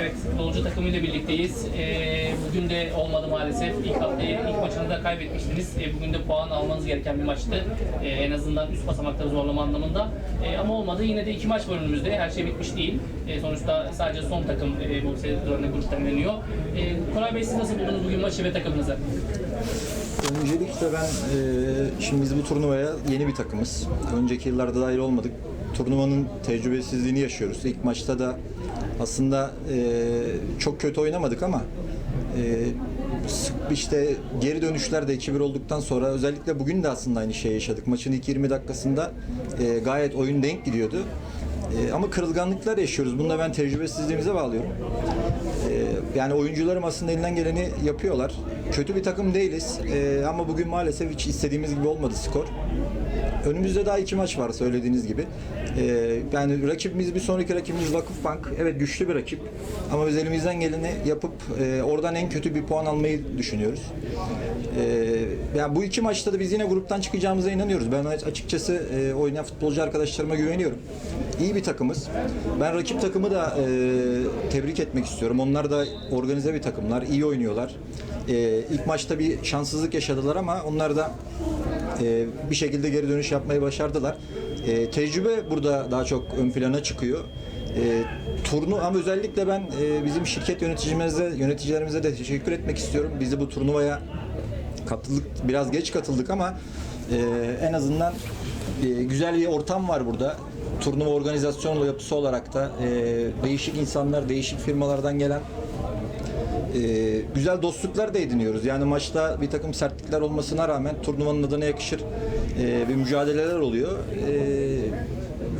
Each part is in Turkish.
Evet, futbolcu takımıyla birlikteyiz. Ee, bugün de olmadı maalesef. İlk haftayı, ilk maçını da kaybetmiştiniz. Ee, bugün de puan almanız gereken bir maçtı. Ee, en azından üst basamakları zorlama anlamında. Ee, ama olmadı. Yine de iki maç var önümüzde. Her şey bitmiş değil. Ee, sonuçta sadece son takım e, bu sezonda gruptan eleniyor. Ee, Koray Bey siz nasıl buldunuz bugün maçı ve takımınızı? Öncelikle ben e, şimdi biz bu turnuvaya yeni bir takımız. Önceki yıllarda dahil olmadık. Turnuvanın tecrübesizliğini yaşıyoruz. İlk maçta da aslında e, çok kötü oynamadık ama e, işte geri dönüşlerde 2-1 olduktan sonra özellikle bugün de aslında aynı şeyi yaşadık. Maçın ilk 20 dakikasında e, gayet oyun denk gidiyordu. E, ama kırılganlıklar yaşıyoruz. Bunu da ben tecrübesizliğimize bağlıyorum. Ee, yani oyuncularım aslında elinden geleni yapıyorlar. Kötü bir takım değiliz Ee, ama bugün maalesef hiç istediğimiz gibi olmadı skor. Önümüzde daha iki maç var söylediğiniz gibi. Ee, yani rakibimiz bir sonraki rakibimiz Vakıfbank. Evet güçlü bir rakip ama biz elimizden geleni yapıp e, oradan en kötü bir puan almayı düşünüyoruz. Ee, yani bu iki maçta da biz yine gruptan çıkacağımıza inanıyoruz. Ben açıkçası e, oynayan futbolcu arkadaşlarıma güveniyorum. İyi bir takımız. Ben rakip takımı da e, tebrik etmek istiyorum. Onlar da organize bir takımlar, iyi oynuyorlar. E, ilk maçta bir şanssızlık yaşadılar ama onlar da e, bir şekilde geri dönüş yapmayı başardılar. E, tecrübe burada daha çok ön plana çıkıyor. E, turnu ama özellikle ben e, bizim şirket yöneticimize, yöneticilerimize de teşekkür etmek istiyorum. Bizi bu turnuvaya katıldık, biraz geç katıldık ama e, en azından e, güzel bir ortam var burada. Turnuva organizasyon yapısı olarak da e, değişik insanlar, değişik firmalardan gelen e, güzel dostluklar da ediniyoruz. Yani maçta bir takım sertlikler olmasına rağmen turnuvanın adına yakışır e, bir mücadeleler oluyor. E,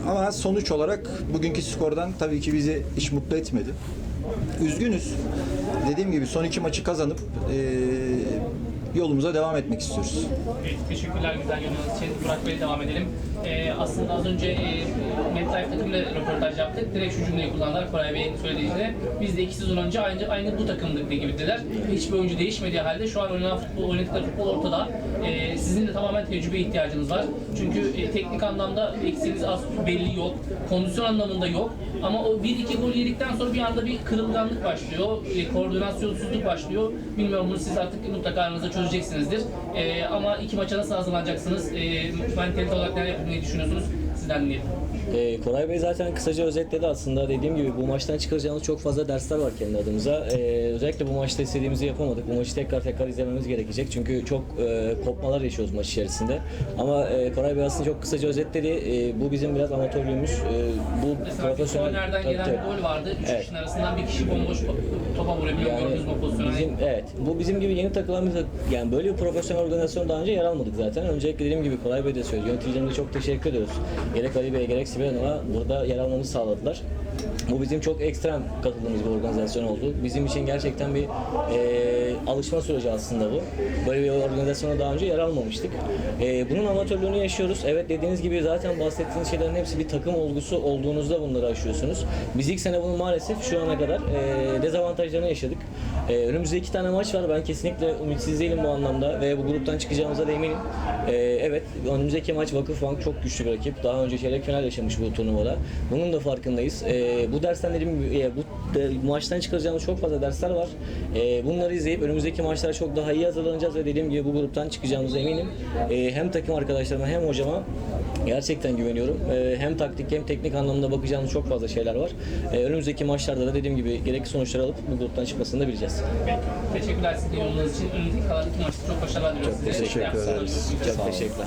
ama sonuç olarak bugünkü skordan tabii ki bizi hiç mutlu etmedi. Üzgünüz. Dediğim gibi son iki maçı kazanıp e, yolumuza devam etmek istiyoruz. Evet, teşekkürler güzel yorumlarınız için. Burak Bey'le devam edelim. Ee, aslında az önce e, MetLife takımıyla röportaj yaptık. Direkt şu cümleyi kullandılar Koray Bey'in söylediği üzere. Biz de iki sezon önce aynı, aynı bu takımdık gibi dediler. Hiçbir oyuncu değişmediği halde şu an oynanan futbol, oynadıkları futbol ortada. Ee, sizin de tamamen tecrübe ihtiyacınız var. Çünkü e, teknik anlamda eksiğiniz az belli yok. Kondisyon anlamında yok. Ama o 1-2 gol yedikten sonra bir anda bir kırılganlık başlıyor. E, koordinasyonsuzluk başlıyor. Bilmiyorum bunu siz artık mutlaka aranızda çözeceksinizdir. E, ama iki maça nasıl hazırlanacaksınız? E, mentalite olarak neler yapmayı düşünüyorsunuz? Sizden dinleyelim. Ee, Koray Bey zaten kısaca özetledi aslında. Dediğim gibi bu maçtan çıkaracağımız çok fazla dersler var kendi adımıza. Ee, özellikle bu maçta istediğimizi yapamadık. Bu maçı tekrar tekrar izlememiz gerekecek. Çünkü çok e, kopmalar yaşıyoruz maç içerisinde. Ama e, Koray Bey aslında çok kısaca özetledi. E, bu bizim biraz amatörlüğümüz. E, bu Mesela profesyonel... Tabii, gelen tabii. bir gol vardı. Üç Evet. kişinin arasından bir kişi bomboş topa vurabiliyor. Yani Gördünüz mü o pozisyonu? bizim, evet. Bu bizim gibi yeni takılan bir yani böyle bir profesyonel organizasyon daha önce yer almadık zaten. Öncelikle dediğim gibi Koray Bey de söyledi. Yöneticilerimize çok teşekkür ediyoruz. Gerek Ali Bey gerek Sibel Hanım'a burada yer almamızı sağladılar. Bu bizim çok ekstrem katıldığımız bir organizasyon oldu. Bizim için gerçekten bir eee, alışma süreci aslında bu. Böyle bir organizasyona daha önce yer almamıştık. Eee, bunun amatörlüğünü yaşıyoruz. Evet dediğiniz gibi zaten bahsettiğiniz şeylerin hepsi bir takım olgusu olduğunuzda bunları aşıyorsunuz. Biz ilk sene bunun maalesef şu ana kadar eee, dezavantajlarını yaşadık. Eee, önümüzde iki tane maç var. Ben kesinlikle ümitsiz değilim bu anlamda ve bu gruptan çıkacağımıza da eminim. Eee, evet önümüzdeki maç Vakıfbank çok güçlü bir rakip. Daha önce çeyrek final yaşamış bu turnuvada. Bunun da farkındayız. Eee, bu gibi e, bu, de- maçtan çıkaracağımız çok fazla dersler var. Eee, bunları izleyip önümüzdeki maçlara çok daha iyi hazırlanacağız ve dediğim gibi bu gruptan çıkacağımıza eminim. Eee, hem takım arkadaşlarıma hem hocama gerçekten güveniyorum. Eee, hem taktik hem teknik anlamda bakacağımız çok fazla şeyler var. Eee, önümüzdeki maçlarda da dediğim gibi gerekli sonuçları alıp bu gruptan çıkmasını da bileceğiz. Peki. Teşekkürler sizin yorumlarınız için. Önümüzdeki kalan iki maçta çok başarılar diliyoruz. size. teşekkür ederiz. Çok teşekkürler.